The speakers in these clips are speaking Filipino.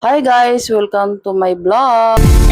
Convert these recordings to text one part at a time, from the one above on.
Hi guys! Welcome to my vlog!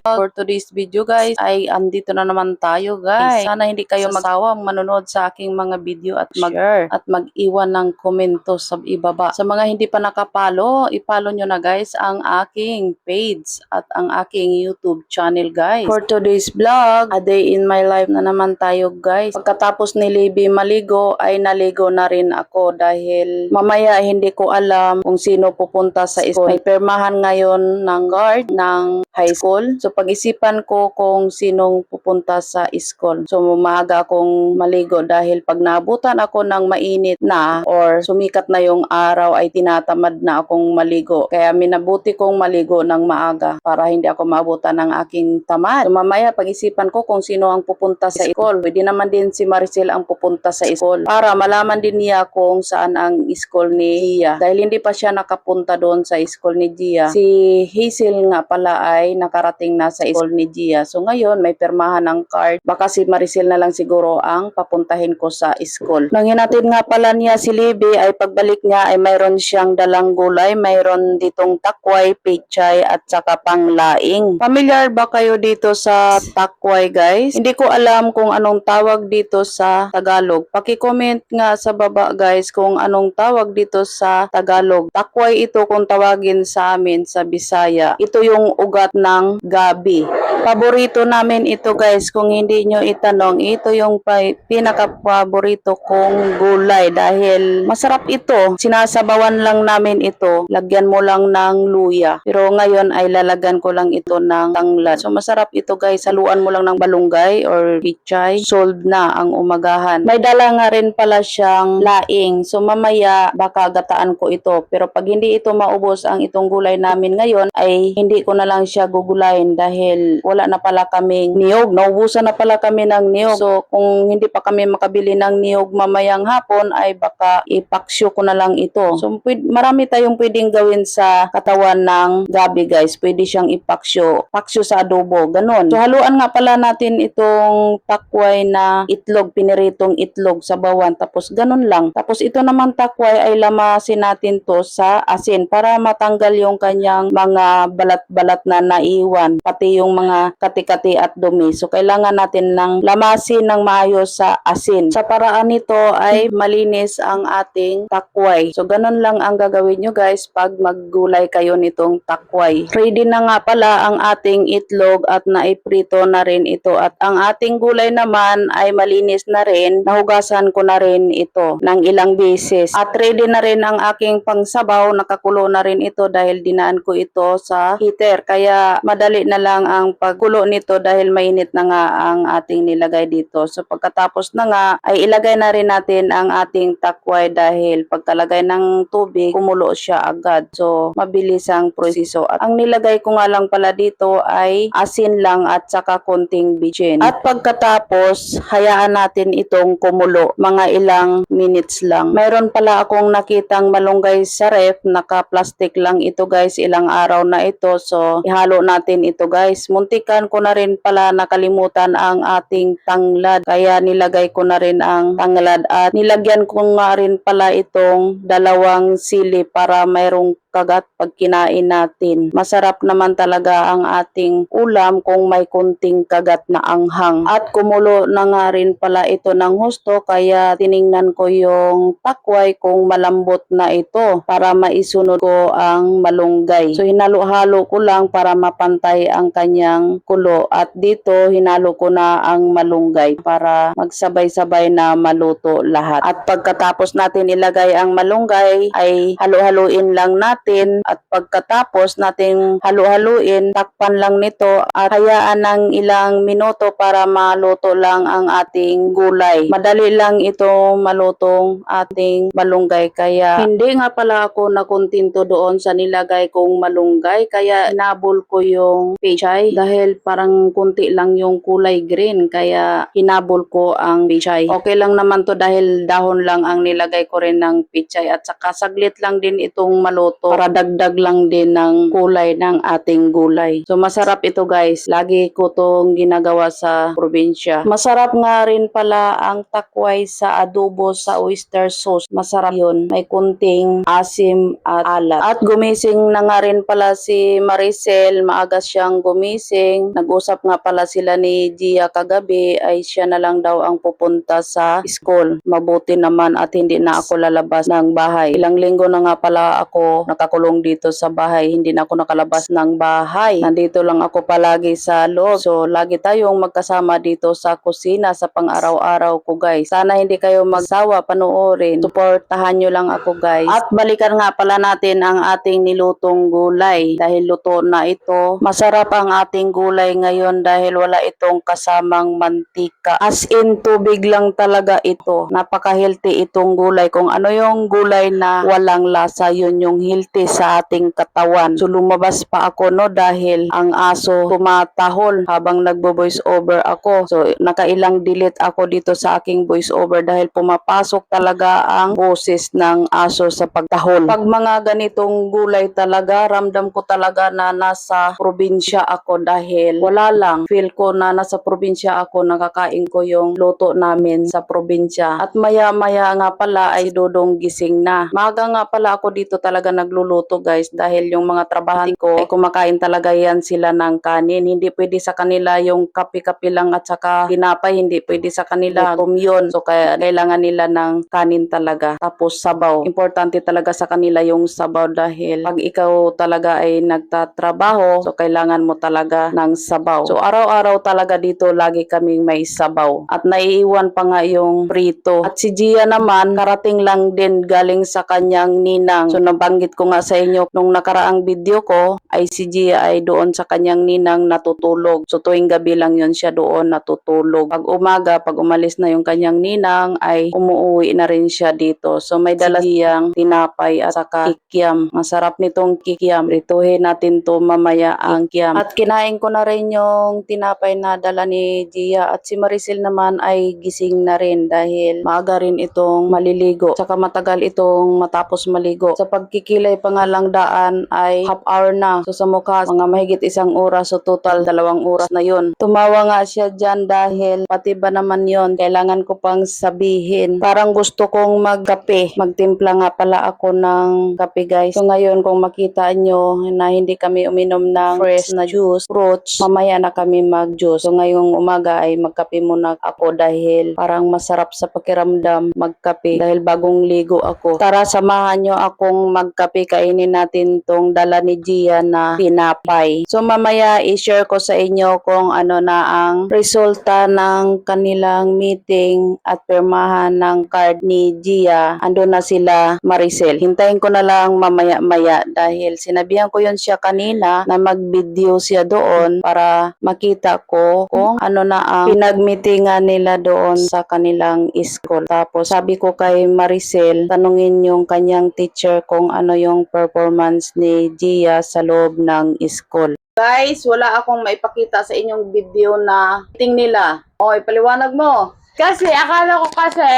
For today's video guys, ay andito na naman tayo guys. Sana hindi kayo magsawang manonood sa aking mga video at mag-share at mag-iwan ng komento sa ibaba. Sa mga hindi pa nakapalo, ipalo nyo na guys ang aking page at ang aking YouTube channel guys. For today's vlog, a day in my life na naman tayo guys. Pagkatapos ni Libby maligo ay naligo na rin ako dahil mamaya hindi ko alam kung sino pupunta sa school. May permahan ngayon ng guard ng high school. So pag-isipan ko kung sinong pupunta sa school. So maaga akong maligo dahil pag naabutan ako ng mainit na or sumikat na yung araw ay tinatamad na akong maligo. Kaya minabuti kong maligo ng maaga para hindi ako maabutan ng aking tamad. So mamaya pag-isipan ko kung sino ang pupunta sa school. Pwede naman din si Maricel ang pupunta sa school para malaman din niya kung saan ang school ni Gia. Dahil hindi pa siya nakapunta doon sa school ni Gia. Si Hazel nga pala ay nakarating na sa school ni Gia. So ngayon may permahan ng card. Baka si Maricel na lang siguro ang papuntahin ko sa school. Nang hinatid nga pala niya si Libby ay pagbalik niya ay mayroon siyang dalang gulay. Mayroon ditong takway, pechay at saka panglaing. Familiar ba kayo dito sa takway guys? Hindi ko alam kung anong tawag dito sa Tagalog. Paki-comment nga sa baba guys kung anong tawag dito sa Tagalog. Takway ito kung tawagin sa amin sa Bisaya. Ito yung ugat ng gabi. Paborito namin ito guys. Kung hindi nyo itanong, ito yung pa- pinaka-paborito kong gulay dahil masarap ito. Sinasabawan lang namin ito. Lagyan mo lang ng luya. Pero ngayon ay lalagan ko lang ito ng tanglad. So masarap ito guys. Haluan mo lang ng balunggay or pichay. Sold na ang umagahan. May dala nga rin pala siyang laing. So mamaya baka gataan ko ito. Pero pag hindi ito maubos ang itong gulay namin ngayon ay hindi ko na lang siya gugulayin dahil wala na pala kaming niyog. Naubusan na pala kami ng niyog. So kung hindi pa kami makabili ng niyog mamayang hapon ay baka ipaksyo ko na lang ito. So marami tayong pwedeng gawin sa katawan ng gabi guys. Pwede siyang ipaksyo. Paksyo sa adobo. Ganon. So haluan nga pala natin itong takway na itlog, piniritong itlog sa bawan. Tapos ganon lang. Tapos ito naman takway ay lamasin natin to sa asin para matanggal yung kanyang mga balat-balat na naiwan. Pati yung mga kati-kati at dumi. So kailangan natin ng lamasin ng maayos sa asin. Sa paraan nito ay malinis ang ating takway. So ganun lang ang gagawin nyo guys pag maggulay kayo nitong takway. Ready na nga pala ang ating itlog at naiprito na rin ito. At ang ating gulay naman ay malinis na rin. Nahugasan ko na rin ito ng ilang beses. At ready na rin ang aking pangsabaw. Nakakulo na rin ito dahil dinaan ko ito sa heater. Kaya madali na lang ang pagkulo nito dahil mainit na nga ang ating nilagay dito. So pagkatapos na nga ay ilagay na rin natin ang ating takway dahil pagkalagay ng tubig kumulo siya agad. So mabilis ang proseso. At ang nilagay ko nga lang pala dito ay asin lang at saka konting bitchin. At pagkatapos hayaan natin itong kumulo mga ilang minutes lang. Mayroon pala akong nakitang malunggay sa ref. Naka-plastic lang ito guys. Ilang araw na ito. So ihalo natin ito guys. Muntikan ko na rin pala nakalimutan ang ating tanglad. Kaya nilagay ko na rin ang tanglad at nilagyan ko nga rin pala itong dalawang sili para mayroong kagat pag kinain natin. Masarap naman talaga ang ating ulam kung may kunting kagat na anghang. At kumulo na nga rin pala ito ng husto kaya tiningnan ko yung takway kung malambot na ito para maisunod ko ang malunggay. So hinalo-halo ko lang para mapantay ang kanyang kulo at dito hinalo ko na ang malunggay para magsabay-sabay na maluto lahat. At pagkatapos natin ilagay ang malunggay ay halo-haluin lang natin at pagkatapos nating halu-haluin, takpan lang nito at hayaan ng ilang minuto para maluto lang ang ating gulay. Madali lang ito malutong ating malunggay kaya hindi nga pala ako nakuntinto doon sa nilagay kong malunggay kaya inabol ko yung pechay dahil parang kunti lang yung kulay green kaya hinabol ko ang pechay. Okay lang naman to dahil dahon lang ang nilagay ko rin ng pechay at saka saglit lang din itong maluto para dagdag lang din ng kulay ng ating gulay. So masarap ito guys. Lagi ko tong ginagawa sa probinsya. Masarap nga rin pala ang takway sa adobo sa oyster sauce. Masarap yun. May kunting asim at alat. At gumising na nga rin pala si Maricel. Maaga siyang gumising. Nag-usap nga pala sila ni Gia kagabi ay siya na lang daw ang pupunta sa school. Mabuti naman at hindi na ako lalabas ng bahay. Ilang linggo na nga pala ako nakakulong dito sa bahay. Hindi na ako nakalabas ng bahay. Nandito lang ako palagi sa loob. So, lagi tayong magkasama dito sa kusina sa pang-araw-araw ko guys. Sana hindi kayo magsawa panoorin. Suportahan nyo lang ako guys. At balikan nga pala natin ang ating nilutong gulay. Dahil luto na ito. Masarap ang ating gulay ngayon dahil wala itong kasamang mantika. As in tubig lang talaga ito. Napaka-healthy itong gulay. Kung ano yung gulay na walang lasa, yun yung healthy sa ating katawan. So lumabas pa ako no dahil ang aso tumatahol habang nagbo-voice over ako. So nakailang delete ako dito sa aking voice over dahil pumapasok talaga ang boses ng aso sa pagtahol. Pag mga ganitong gulay talaga, ramdam ko talaga na nasa probinsya ako dahil wala lang. Feel ko na nasa probinsya ako, nakakain ko yung luto namin sa probinsya. At maya-maya nga pala ay dodong gising na. Maga nga pala ako dito talaga nagluluto guys dahil yung mga trabahan ko ay kumakain talaga yan sila ng kanin. Hindi pwede sa kanila yung kape-kape lang at saka tinapay. Hindi pwede sa kanila kumyon. So kaya kailangan nila ng kanin talaga. Tapos sabaw. Importante talaga sa kanila yung sabaw dahil pag ikaw talaga ay nagtatrabaho, so kailangan mo talaga ng sabaw. So araw-araw talaga dito lagi kaming may sabaw. At naiiwan pa nga yung prito. At si Gia naman, karating lang din galing sa kanyang ninang. So nabanggit ko nga sa inyo nung nakaraang video ko ay si Gia ay doon sa kanyang ninang natutulog. So tuwing gabi lang yun siya doon natutulog. Pag umaga, pag umalis na yung kanyang ninang ay umuwi na rin siya dito. So may dala siyang tinapay at saka kikiam. Masarap nitong kikiam. Rituhin natin to mamaya ang kiam. At kinain ko na rin yung tinapay na dala ni Gia at si Maricel naman ay gising na rin dahil maaga rin itong maliligo. Saka matagal itong matapos maligo. Sa pagkikilay pa nga lang daan ay half hour na. So sa mukha, mga mahigit isang oras. So total dalawang oras na yun. Tumawa nga siya dyan dahil pati ba naman yon kailangan ko pang sabihin. Parang gusto kong magkape. Magtimpla nga pala ako ng kape guys. So ngayon kung makita nyo na hindi kami uminom ng fresh na juice, fruits, mamaya na kami mag-juice. So ngayong umaga ay magkape muna ako dahil parang masarap sa pakiramdam magkape dahil bagong ligo ako. Tara samahan nyo akong magkape kainin natin tong dala ni Gia na tinapay. So mamaya i-share ko sa inyo kung ano na ang resulta ng kanilang meeting at permahan ng card ni Gia. Ando na sila Maricel. Hintayin ko na lang mamaya-maya dahil sinabihan ko yun siya kanina na mag-video siya doon para makita ko kung ano na ang pinagmitingan nila doon sa kanilang school. Tapos sabi ko kay Maricel, tanungin yung kanyang teacher kung ano yung performance ni Gia sa loob ng school. Guys, wala akong maipakita sa inyong video na meeting nila. O, ipaliwanag mo. Kasi akala ko kasi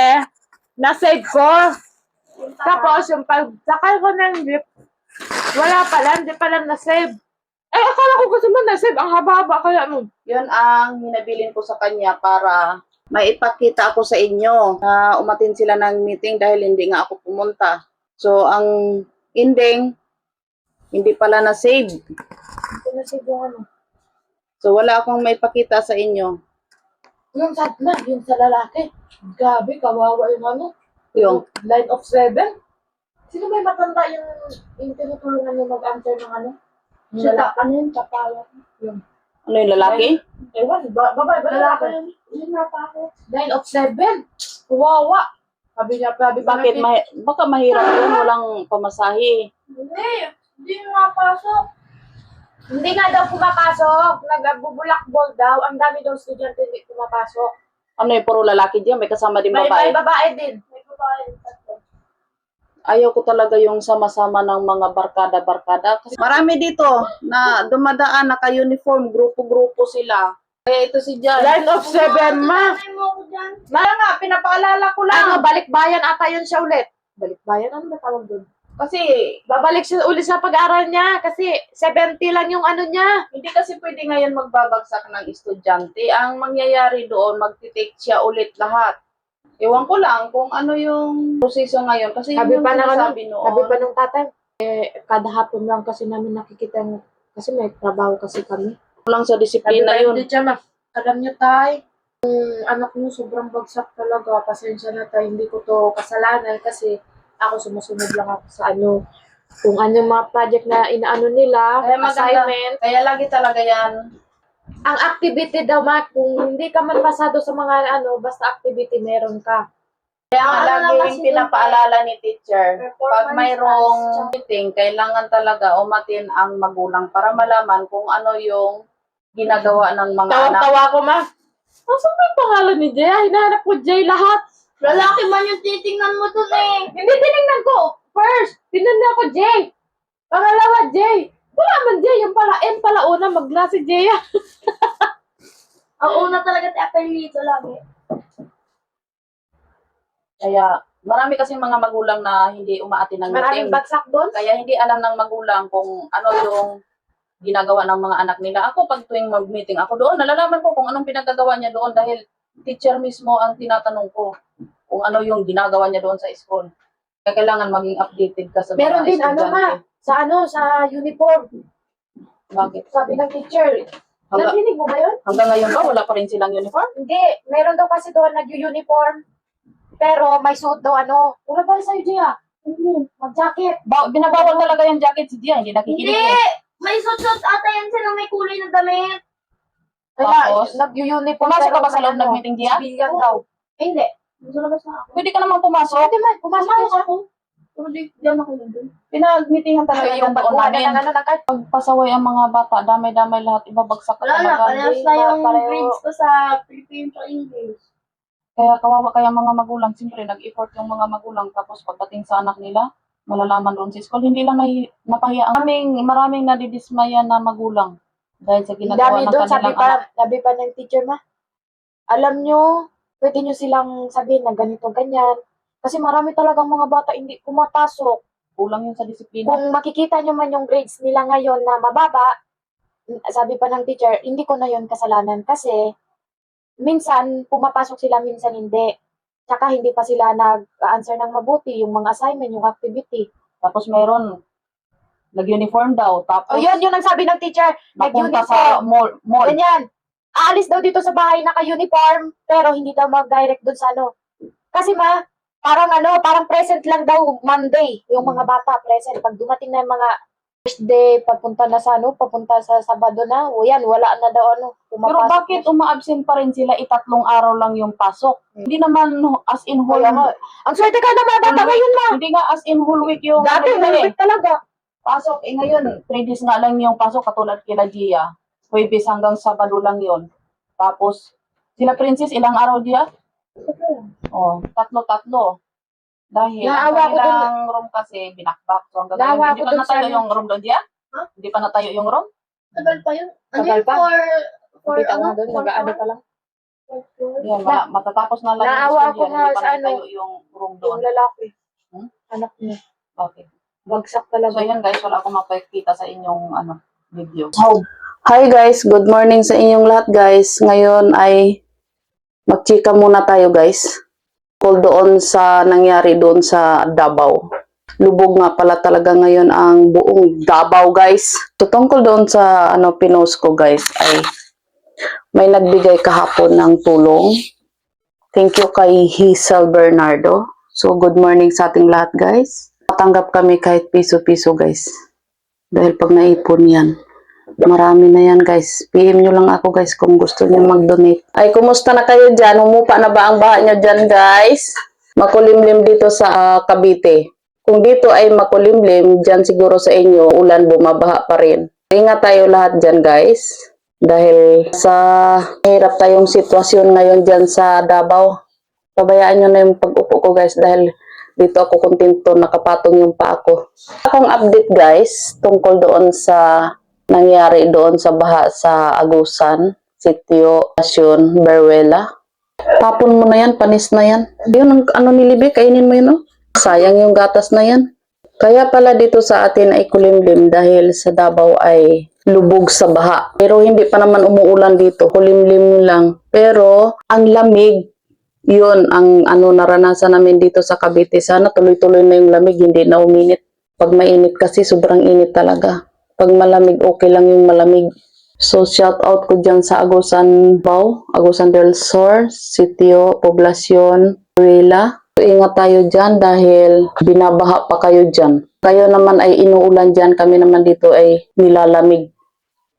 na-save ko. Tapos yung pagsakay ko ng jeep, wala pala, hindi pala na-save. Eh, akala ko kasi man na-save. Ang haba-haba kaya nun. Yun ang hinabilin ko sa kanya para maipakita ako sa inyo na umatin sila ng meeting dahil hindi nga ako pumunta. So, ang ending, hindi pala na-save. Hindi na-save yung ano. So, wala akong maipakita sa inyo. Yung sa, na, yung sa lalaki. Gabi, kawawa yung ano. Yung, Line of seven. Sino may matanda yung, yung tinutulungan mo mag-answer ng ano? Yung lalaki. ano yun, Tapala. Yung, ano yung lalaki? ewan, ba, babae ba lalaki? Yun na pa ako. Line of seven. Kawawa. Sabi niya, sabi pa Bakit? Ma- baka mahirap yun, walang pamasahe. Hindi. Hindi nga pasok. Hindi nga daw pumapasok. Nagbubulakbol daw. Ang dami daw estudyante hindi pumapasok. Ano yung puro lalaki dyan? May kasama din May, babae? may babae din. May babae. ayaw ko talaga yung sama-sama ng mga barkada-barkada. Kasi marami dito na dumadaan, naka-uniform, grupo-grupo sila. Kaya ito si Jan. Line of seven, ma. Dyan. Mara nga, pinapaalala ko lang. Ano, balikbayan ata yun siya ulit. Balikbayan? Ano ba tawag doon? Kasi, Babalik siya uli sa pag-aaral niya kasi 70 lang yung ano niya. hindi kasi pwede ngayon magbabagsak ng estudyante. Ang mangyayari doon, magtitake siya ulit lahat. Ewan ko lang kung ano yung proseso ngayon. Kasi Sabi yun pa yung ng ano, sinasabi noon. sabi pa nung tatay, eh, kada hapon lang kasi namin nakikita ng- kasi may trabaho kasi kami. Lang sa disiplina yun. yun, Tiyan, alam niyo tay, yung anak niyo sobrang bagsak talaga. Pasensya na tay, hindi ko to kasalanan kasi ako sumusunod lang ako sa ano, kung ano yung mga project na inaano nila, Kaya maganda. assignment. Kaya lagi talaga yan. Ang activity daw, ma, kung hindi ka man pasado sa mga ano, basta activity meron ka. Kaya nga lagi naman yung si pinapaalala ni teacher. Pag mayroong meeting, kailangan talaga umatin ang magulang para malaman kung ano yung ginagawa ng mga anak. Tawang-tawa ko, ma. Nasaan ba yung pangalan ni Jay? Ah, Hinahanap ko Jay lahat. Lalaki man yung titingnan mo dun eh. Hindi tinignan ko. First, tinignan ko Jay. Pangalawa, Jay. Wala man Jay. Yung pala, M pala una, magla si Jay. ah. Ang una talaga ti apelyido lagi. Kaya marami kasi mga magulang na hindi umaati ng Maraming meeting. bagsak doon. Kaya hindi alam ng magulang kung ano yung ginagawa ng mga anak nila. Ako, pag tuwing mag-meeting ako doon, nalalaman ko kung anong pinagagawa niya doon dahil teacher mismo ang tinatanong ko kung ano yung ginagawa niya doon sa school. Kaya kailangan maging updated ka sa mga Meron din, ano ma, sa ano, sa uniform. Bakit? Sabi ng teacher. Hangga, Narinig mo ba yun? hanggang ngayon ba, wala pa rin silang uniform? Hindi. Meron daw kasi doon nag-uniform. Pero may suit daw ano. Wala ba sa'yo, Jay ah? Mag-jacket. Ba, binabawal talaga yung jacket si Dia, hindi nakikinig. Hindi! May suit-suit ata yan silang may kulay na damit. Kaya Tapos? nag-uniform. Pumasok ka ba sa loob ano, ng meeting, Dia? Civilian daw. Eh, hindi. Nasa labas na ako. Pwede ka naman pumasok. Pwede man, pumasok ka ako. Pero di, di ako nandun. Pinag-meetingan talaga Ay, yung yung namin. ng ano ng card. Pagpasaway ang mga bata, damay-damay lahat, ibabagsak ka Wala na, talaga. parehas na yung pareho? grades ko sa Philippine sa English. Kaya kawawa kaya mga magulang, siyempre nag-effort yung mga magulang tapos pagdating sa anak nila, malalaman doon sa school, hindi lang nahi, napahiya. Maraming, maraming nadidismaya na magulang dahil sa ginagawa dami ng doon, sabi kanilang pa, anak. sabi pa ng teacher ma, alam nyo, pwede nyo silang sabihin na ganito, ganyan. Kasi marami talagang mga bata hindi pumapasok. Kulang yun sa disiplina. Kung makikita nyo man yung grades nila ngayon na mababa, sabi pa ng teacher, hindi ko na yun kasalanan kasi minsan pumapasok sila, minsan hindi. Tsaka hindi pa sila nag-answer ng mabuti yung mga assignment, yung activity. Tapos meron, nag-uniform daw, tapos O yun, yun ang sabi ng teacher, napunta nag-uniform. sa mall. mall. Ganyan. Aalis daw dito sa bahay naka-uniform, pero hindi daw mag-direct doon sa ano. Kasi ma, parang ano, parang present lang daw Monday, yung mga bata present. Pag dumating na yung mga first day, papunta na sa ano, papunta sa Sabado na, o yan, wala na daw ano, Pero pumapasok. bakit uma-absent pa rin sila itatlong araw lang yung pasok? Hindi naman no, as in whole Kaya nga, ang swerte ka na mga bata ngayon ma. Hindi nga as in whole week yung Dati, ano eh. malupit talaga. pasok. Eh ngayon, 3 days nga lang yung pasok katulad kila Gia. Huwebes hanggang Sabado lang yon. Tapos, sila Princess, ilang araw Gia? Oh, tatlo-tatlo. Dahil Naawa ang ko dun- kanilang room kasi binakbak. So hanggang Naawa ngayon, hindi ko pa dun sa natayo ano. yung room doon, Gia? Ha? Hindi pa natayo yung room? Tagal pa yun. Ano Tagal yun pa. for, for Kita ano? nga doon, for nag-ano pa lang. For floor? Yan, ma- matatapos na lang Naawa yung ako nga Hindi pa sa ano, natayo yung room doon. Yung lalaki. Hmm? Anak niya. Okay. Bagsak talaga. So yan guys, wala akong mapakita sa inyong ano video. Hi guys, good morning sa inyong lahat guys. Ngayon ay magchika muna tayo guys. Kung doon sa nangyari doon sa Davao. Lubog nga pala talaga ngayon ang buong Davao guys. So tungkol doon sa ano pinost ko guys ay may nagbigay kahapon ng tulong. Thank you kay Hazel Bernardo. So good morning sa ating lahat guys. Patanggap kami kahit piso-piso guys. Dahil pag naipon yan, marami na yan guys. PM nyo lang ako guys kung gusto nyo mag-donate. Ay, kumusta na kayo dyan? Umupa na ba ang baha nyo dyan guys? Makulimlim dito sa ah, Cavite. Kung dito ay makulimlim, dyan siguro sa inyo, ulan bumabaha pa rin. Ingat tayo lahat dyan guys. Dahil sa hirap tayong sitwasyon ngayon dyan sa Davao. Pabayaan nyo na yung pag-upo ko guys dahil dito ako kontento nakapatong yung pa ako. Akong update guys tungkol doon sa nangyari doon sa baha sa Agusan, Sitio, Asyon, Beruela. Tapon mo na yan, panis na yan. Yun ang ano ni Libby, kainin mo yun oh. Sayang yung gatas na yan. Kaya pala dito sa atin ay kulimlim dahil sa Davao ay lubog sa baha. Pero hindi pa naman umuulan dito, kulimlim lang. Pero ang lamig, yun ang ano naranasan namin dito sa Cavite. Sana tuloy-tuloy na yung lamig, hindi na uminit. Pag mainit kasi sobrang init talaga. Pag malamig, okay lang yung malamig. So, shout out ko dyan sa Agusan Bao, Agusan del Sur, Sitio, Poblacion, Ruela. So, ingat tayo dyan dahil binabaha pa kayo dyan. Kayo naman ay inuulan dyan, kami naman dito ay nilalamig.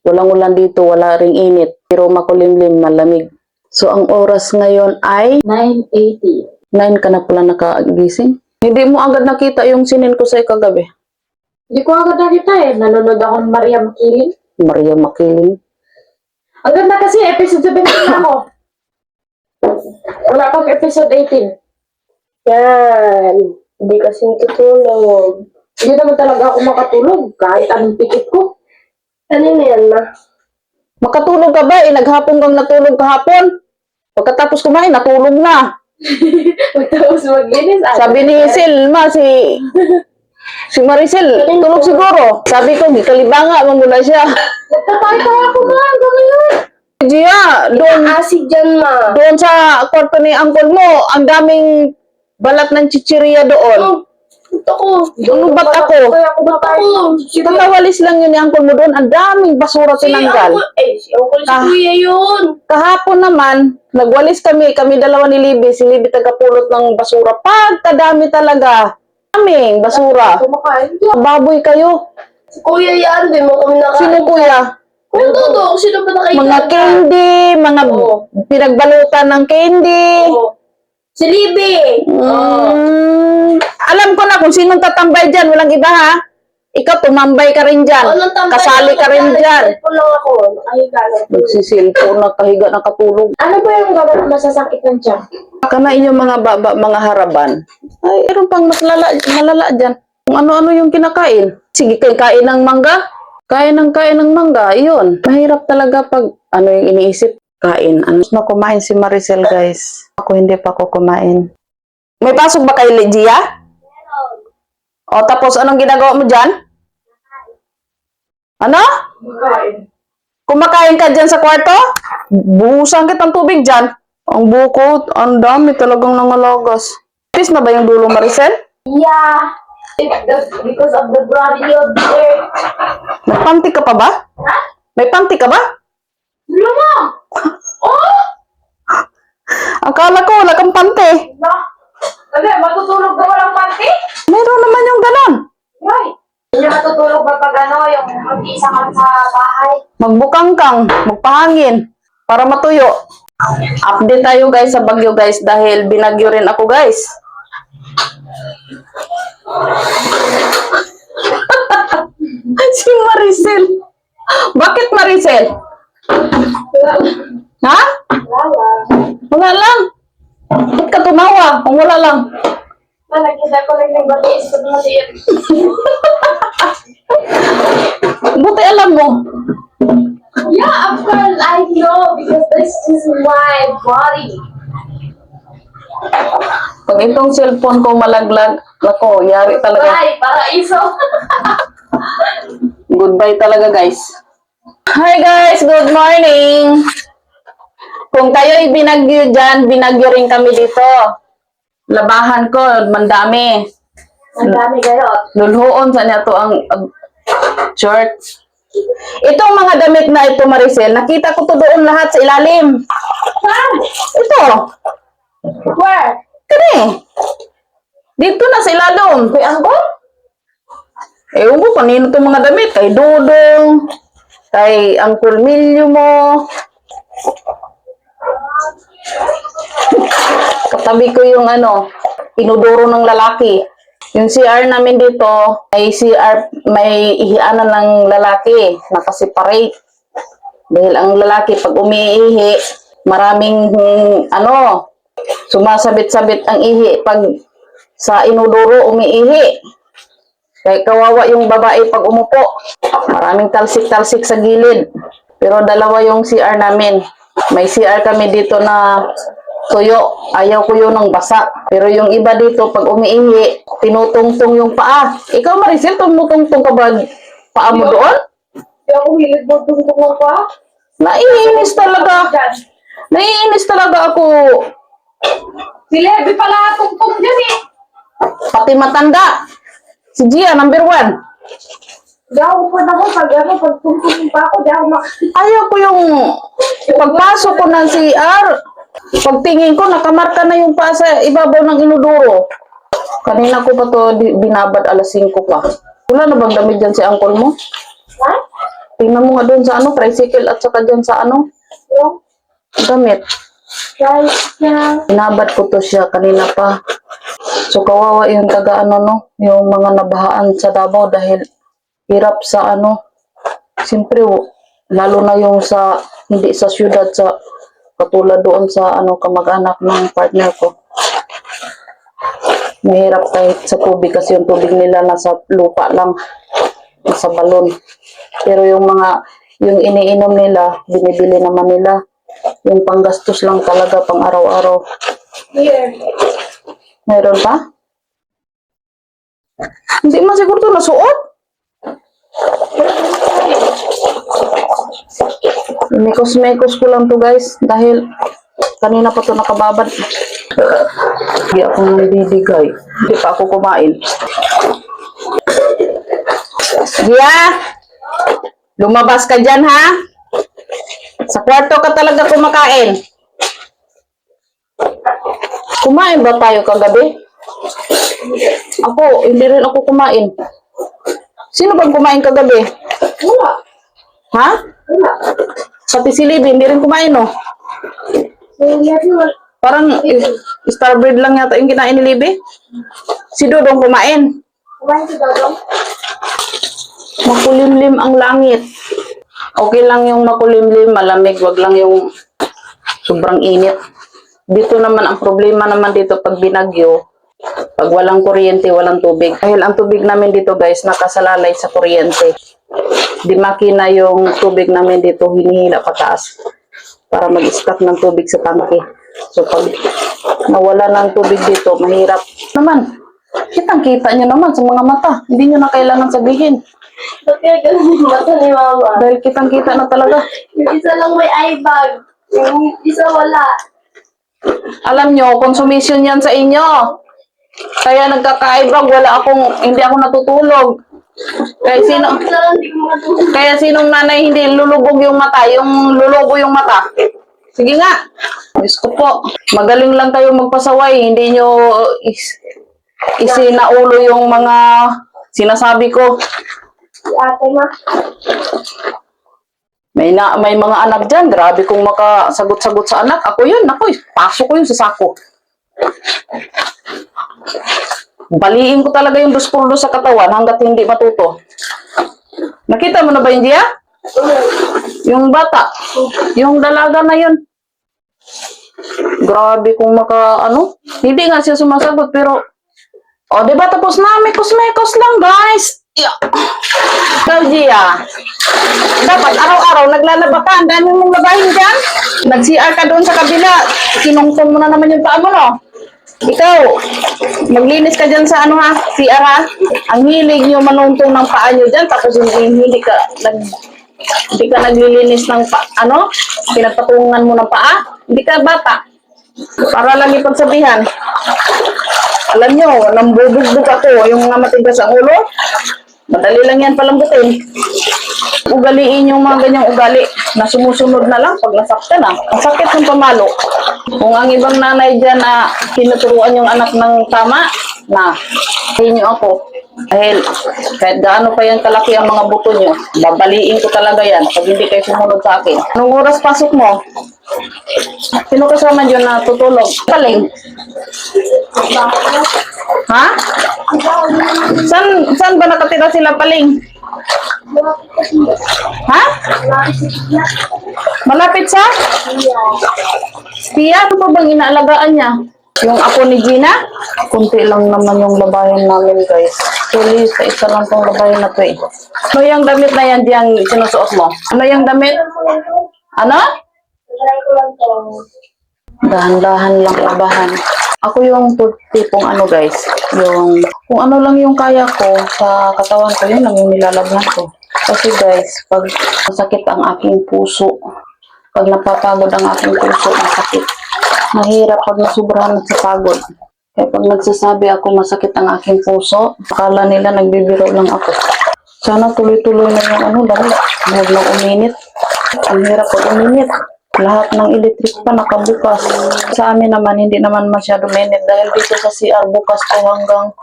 Walang ulan dito, wala ring init, pero makulimlim, malamig. So, ang oras ngayon ay 980. 9 ka na pala nakagising. Hindi mo agad nakita yung sinin ko sa kagabi. Hindi ko agad nakita eh. Nanonood ako ng Maria Makiling. Maria Makiling. Ang ganda kasi, episode 17 na ako. Wala pang episode 18. Yan. Hindi kasi tutulog. Hindi naman talaga ako makatulog kahit anong pikit ko. Ano na yan, ma? Makatulog ka ba? Eh, naghapon kang natulog kahapon. Pagkatapos kumain, natulog na. Tapos mag-inis. Sabi ni Silma, si... Si Maricel, tulog siguro. Sabi ko, kalibanga, mangula siya. Nagtatay-tay ako, ma. Gano'n yun. Gia, doon, Asig dyan, ma. doon sa kwarto ni uncle mo, ang daming balat ng chichirya doon. Ito ko. Ano ba't ako? Kaya ako ba tayo? Tatawalis lang yun ni uncle mo doon, ang daming basura tinanggal. Eh, si Uncle si Ah. Kuya yun. Kahapon naman, nagwalis kami, kami dalawa ni Libby, si Libby tagapulot ng basura. Pagkadami talaga. Daming basura. Kumakain dyan. Baboy kayo. Si Kuya yan, di mo kami nakain. Sino kuya? Kuya Toto, sino ba nakain? Mga candy, mga Oo. pinagbalutan ng candy. Oo. Si Libby. Mm, alam ko na kung sinong tatambay dyan. Walang iba ha. Ikaw, tumambay ka rin dyan. Oh, tambay Kasali ako ka rin dyan. Cellphone lang ako. Nakahiga lang. Nagsisilpo na kahiga na katulog. Ano ba yung gawin masasakit ng tiyan? Kana inyong mga baba, mga haraban. Ay, meron pang mas lala, malala dyan. Kung ano-ano yung kinakain. Sige, kain kain ng mangga. Kain ng kain ng mangga. Iyon. Mahirap talaga pag ano yung iniisip. Kain. Ano na kumain si Maricel, guys. Ako hindi pa ako kumain. May pasok ba kay Lydia? O, tapos anong ginagawa mo dyan? Ano? Makain. Kumakain ka dyan sa kwarto? Buhusan kitang tubig dyan. Ang bukot, ang dami talagang nangalagas. Pis na ba yung dulo, Maricel? Yeah. Because of the gravity of the earth. May panty ka pa ba? Ha? May panty ka ba? Luma! Oh! Akala ko wala kang panty. Na? Ano, matutulog ka walang panty? Meron naman yung ganon. Right. Hindi matutulog ba pag ano, yung mag-isa ka sa bahay? Magbukang kang, magpahangin, para matuyo. Update tayo guys sa bagyo guys dahil binagyo rin ako guys. si Maricel. Bakit Maricel? Ha? Wala. Wala lang. Ba't ka tumawa? Kung wala lang. Malagyan ko lang ng batis. Buti alam mo. Yeah, of course I know because this is my body. Pag itong cellphone ko malaglag, ako, yari talaga. Bye, paraiso. Goodbye talaga, guys. Hi, guys! Good morning! Kung kayo binagyo dyan, binagyo rin kami dito. Labahan ko, mandami. Ang dami kayo. Lulhuon sa niya to ang uh, short. Itong mga damit na ito, Maricel, nakita ko to doon lahat sa ilalim. Saan? Ito, Where? kani. Dito na sa ilalim. Kuya Angkol? Ewan ko kanino itong mga damit. Kay Dodong, kay Uncle Milyo mo. Katabi ko yung ano, inuduro ng lalaki. Yung CR namin dito, may CR, may ihianan ng lalaki, nakaseparate. Dahil ang lalaki, pag umiihi, maraming, hmm, ano, sumasabit-sabit ang ihi. Pag sa inuduro, umiihi. Kaya kawawa yung babae pag umupo. Maraming talsik-talsik sa gilid. Pero dalawa yung CR namin. May CR kami dito na tuyo. Ayaw ko yun ng basa. Pero yung iba dito, pag umiihi, tinutungtong yung paa. Ikaw, Maricel, tumutungtong ka ba paa mo doon? Hindi ako hilig mo tungtong pa. Naiinis talaga. Naiinis talaga ako. Si Levi pala tungtong dyan eh. Pati matanda. Si Gia, number one. Hindi ako pa ako pag ano, pag tungtong pa ako, di ako makakita. Ayaw ko yung pagpasok ko ng CR. Pagtingin ko, nakamarka na yung paa sa ibabaw ng inuduro. Kanina ko pa to binabad alas 5 pa. Wala na bang damit dyan si uncle mo? Ha? Tingnan mo nga doon sa ano, tricycle at saka dyan sa ano, Yung damit. niya. Binabad ko to siya kanina pa. So kawawa yung taga ano no, yung mga nabahaan sa Davao dahil hirap sa ano. Siyempre, lalo na yung sa, hindi sa syudad, sa katulad doon sa ano kamag-anak ng partner ko. Mahirap kahit sa tubig kasi yung tubig nila nasa lupa lang, nasa balon. Pero yung mga, yung iniinom nila, binibili naman nila. Yung panggastos lang talaga pang araw-araw. Here. Meron pa? Hindi man siguro ito nasuot. Mekos-mekos ko lang to guys dahil kanina pa to nakababad. Hindi ako nang bibigay. Hindi pa ako kumain. Gia! Lumabas ka dyan ha? Sa kwarto ka talaga kumakain. Kumain ba tayo kagabi? Ako, hindi rin ako kumain. Sino bang kumain kagabi? Wala. Ha? Wala. Pati si Libby, hindi rin kumain, wala. Parang starbreed lang yata yung kinain ni Libby. Si Dodong kumain. Kumain si Dodong. Makulimlim ang langit. Okay lang yung makulimlim, malamig, wag lang yung sobrang init. Dito naman, ang problema naman dito pag binagyo, pag walang kuryente, walang tubig. Dahil ang tubig namin dito guys, nakasalalay sa kuryente. Di makina yung tubig namin dito, hinihila pataas para mag-stock ng tubig sa tangke. So pag nawala ng tubig dito, mahirap. Naman, kitang-kita nyo naman sa mga mata. Hindi nyo na kailangan sabihin. Kaya ganun yung mata ni Mama? Dahil kitang-kita na talaga. Yung isa lang may eye bag. Yung isa wala. Alam nyo, consumption yan sa inyo. Kaya nagkakaibag, wala akong, hindi ako natutulog. Kaya sino, kaya sinong nanay hindi lulubog yung mata, yung lulubo yung mata. Sige nga. Diyos ko po. Magaling lang kayo magpasaway. Hindi nyo is, isinaulo yung mga sinasabi ko. Ate ma. May na, may mga anak dyan, grabe kung makasagot-sagot sa anak. Ako yun, ako, pasok ko yun sa sako. Baliin ko talaga yung dos sa katawan hanggat hindi matuto. Nakita mo na ba yun, Gia? Yung bata, yung dalaga na yun. Grabe kung maka, ano, hindi nga siya sumasagot, pero, o, di ba tapos na, mekos-mekos lang, guys. Yeah. Ikaw, Gia, dapat araw-araw naglalaba ka. Ang dami mong labahin dyan. Nag-CR ka doon sa kabila. Kinungtong mo na naman yung paa mo, no? Ikaw, maglinis ka dyan sa ano ha, CR ha. Ang hilig nyo manuntong ng paa nyo dyan, tapos hindi, hindi ka nag hindi ka naglilinis ng pa, ano, pinagpatungan mo ng paa, hindi ka bata. Para lang ipagsabihan. Alam nyo, nambubugbog ako, yung mga matigas ang ulo, madali lang yan palambutin ugaliin yung mga ganyang ugali na sumusunod na lang pag nasaktan na. Ang sakit ng pamalo. Kung ang ibang nanay dyan na tinuturuan yung anak ng tama, na, hindi nyo ako. Dahil kahit gaano pa yan kalaki ang mga buto nyo, babaliin ko talaga yan pag hindi kayo sumunod sa akin. Anong oras pasok mo? Sino kasama dyan na tutulog? Paling. Ha? San, saan ba nakatira sila paling? Ha? Malapit sa? Pia, ano pa bang inaalagaan niya? Yung apo ni Gina? Kunti lang naman yung labahin namin, guys. Actually, sa isa lang tong labahin na to eh. Ano yung damit na yan diyang sinusuot mo? Ano yung damit? Ano? Dahan-dahan lang labahan. Ako yung tipong ano guys, yung kung ano lang yung kaya ko sa katawan ko, yun lang yung nilalabhan ko. Kasi guys, pag masakit ang aking puso, pag napapagod ang aking puso, masakit. Mahirap pag nasubrahan sa pagod. Kaya pag nagsasabi ako masakit ang aking puso, akala nila nagbibiro lang ako. Sana tuloy-tuloy na yung ano, dahil huwag na uminit. Ang hirap pag uminit. Lahat ng electric pa nakabukas. Sa amin naman, hindi naman masyado minute dahil dito sa CR bukas to hanggang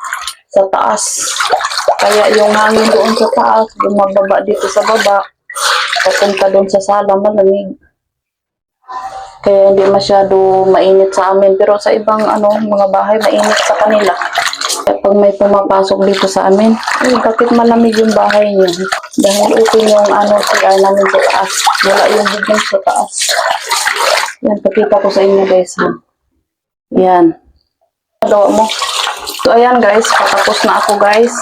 sa taas. Kaya yung hangin doon sa taas, bumababa dito sa baba, papunta doon sa sala, malamig. Kaya hindi masyado mainit sa amin. Pero sa ibang ano, mga bahay, mainit sa kanila. Pag may pumapasok dito sa amin, eh, bakit malamig yung bahay niyo? Dahil open yung ano, CR namin sa taas. Wala yung bubong sa taas. Yan, pakita ko sa inyo guys ha. Yan. Gawa mo. So ayan guys, patapos na ako guys.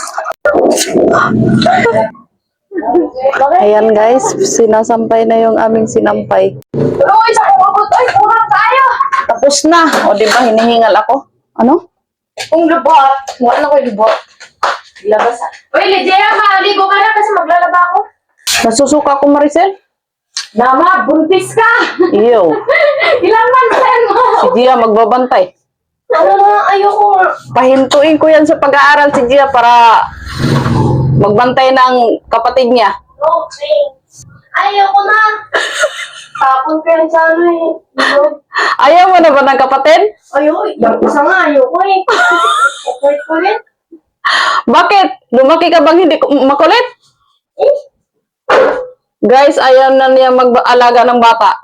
Ayan guys, sinasampay na yung aming sinampay. Uy, sa kumabot. Ay, kurang tayo. Tapos na. O di ba hinihingal ako? Ano? Kung lubot. Wala na ko yung lubot. Labas. Uy, Lydia, maligo ka na kasi maglalaba ako. Nasusuka ko Maricel? Nama, buntis ka. Iyo. Ilang mansan mo? Si Gia magbabantay. Ano na, ayoko. Pahintuin ko yan sa pag-aaral si Gia para magbantay ng kapatid niya. Thanks. Ayoko na. Tapon ka yan sa ano eh. Ilog. Ayaw mo na ba ng kapatid? Ayoko, yung isa nga, ayoko eh. Ko rin. Bakit? Lumaki ka bang hindi ko- makulit? Eh, Guys, ayaw na niya mag-alaga ng bata.